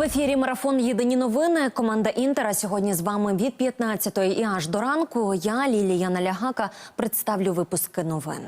В ефірі марафон Єдині новини. Команда Інтера сьогодні з вами від 15-ї і аж до ранку. Я Лілія Налягака представлю випуски новин.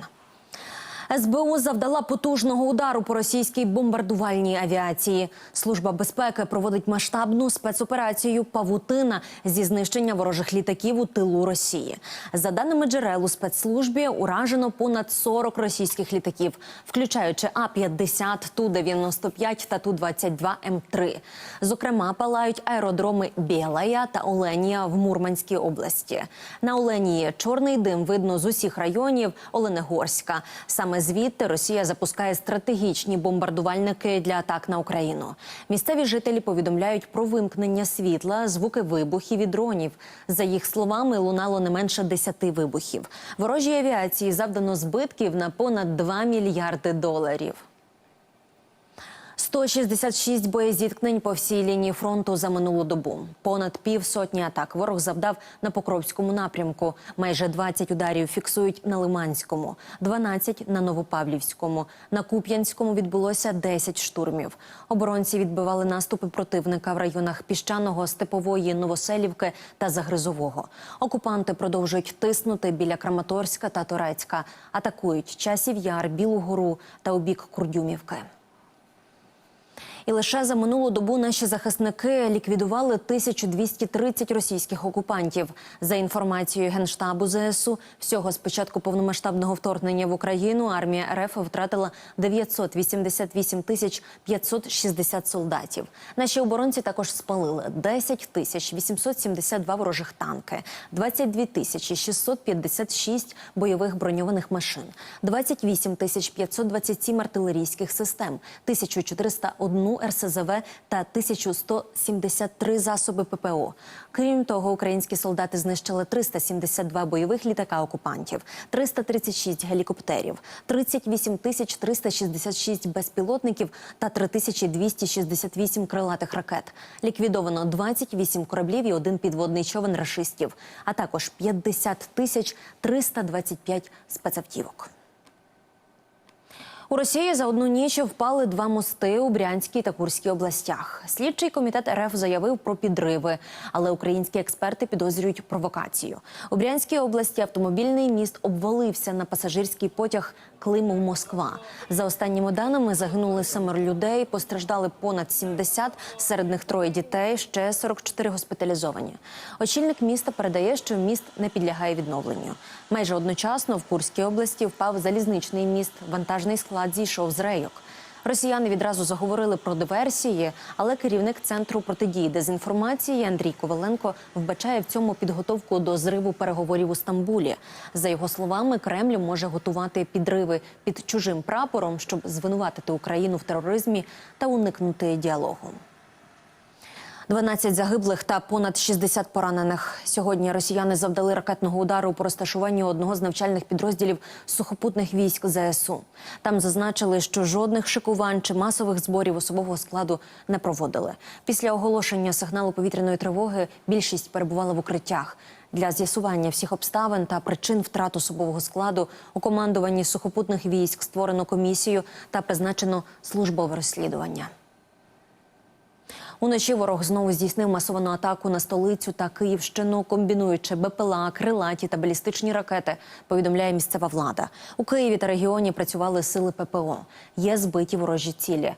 СБУ завдала потужного удару по російській бомбардувальній авіації. Служба безпеки проводить масштабну спецоперацію Павутина зі знищення ворожих літаків у тилу Росії. За даними джерел у спецслужбі, уражено понад 40 російських літаків, включаючи А-50, Ту-95 та Ту-22 М3. Зокрема, палають аеродроми Білая та Оленія в Мурманській області. На Оленії чорний дим видно з усіх районів Оленегорська. Саме звідти Росія запускає стратегічні бомбардувальники для атак на Україну. Місцеві жителі повідомляють про вимкнення світла, звуки вибухів і дронів. За їх словами, лунало не менше 10 вибухів. Ворожій авіації завдано збитків на понад 2 мільярди доларів. 166 боєзіткнень по всій лінії фронту за минулу добу. Понад півсотні атак ворог завдав на Покровському напрямку. Майже 20 ударів фіксують на Лиманському, 12 – на Новопавлівському. На Куп'янському відбулося 10 штурмів. Оборонці відбивали наступи противника в районах Піщаного, Степової, Новоселівки та Загризового. Окупанти продовжують тиснути біля Краматорська та Торецька. Атакують Часів Яр, Білу Гору та у бік Курдюмівки. І лише за минулу добу наші захисники ліквідували 1230 російських окупантів. За інформацією генштабу ЗСУ, всього з початку повномасштабного вторгнення в Україну армія РФ втратила 988 тисяч 560 солдатів. Наші оборонці також спалили 10 тисяч 872 ворожих танки, 22 тисячі 656 бойових броньованих машин, 28 тисяч 527 артилерійських систем, 1401 РСЗВ та 1173 засоби ППО. Крім того, українські солдати знищили 372 бойових літака окупантів, 336 гелікоптерів, 38 тисяч 366 безпілотників та 3268 крилатих ракет. Ліквідовано 28 кораблів і один підводний човен рашистів, а також 50 тисяч 325 спецавтівок. У Росії за одну ніч впали два мости у Брянській та Курській областях. Слідчий комітет РФ заявив про підриви, але українські експерти підозрюють провокацію. У Брянській області автомобільний міст обвалився на пасажирський потяг Климов Москва. За останніми даними загинули семеро людей, постраждали понад 70, серед них троє дітей, ще 44 госпіталізовані. Очільник міста передає, що міст не підлягає відновленню. Майже одночасно в Курській області впав залізничний міст, вантажний склад зійшов з рейок. Росіяни відразу заговорили про диверсії, але керівник центру протидії дезінформації Андрій Коваленко вбачає в цьому підготовку до зриву переговорів у Стамбулі. За його словами, Кремль може готувати підриви під чужим прапором, щоб звинуватити Україну в тероризмі та уникнути діалогу. 12 загиблих та понад 60 поранених. Сьогодні росіяни завдали ракетного удару по розташуванню одного з навчальних підрозділів сухопутних військ ЗСУ. Там зазначили, що жодних шикувань чи масових зборів особового складу не проводили. Після оголошення сигналу повітряної тривоги більшість перебувала в укриттях. Для з'ясування всіх обставин та причин втрат особового складу у командуванні сухопутних військ створено комісію та призначено службове розслідування. Уночі ворог знову здійснив масовану атаку на столицю та Київщину, комбінуючи БПЛА, крилаті та балістичні ракети. Повідомляє місцева влада. У Києві та регіоні працювали сили ППО. Є збиті ворожі цілі.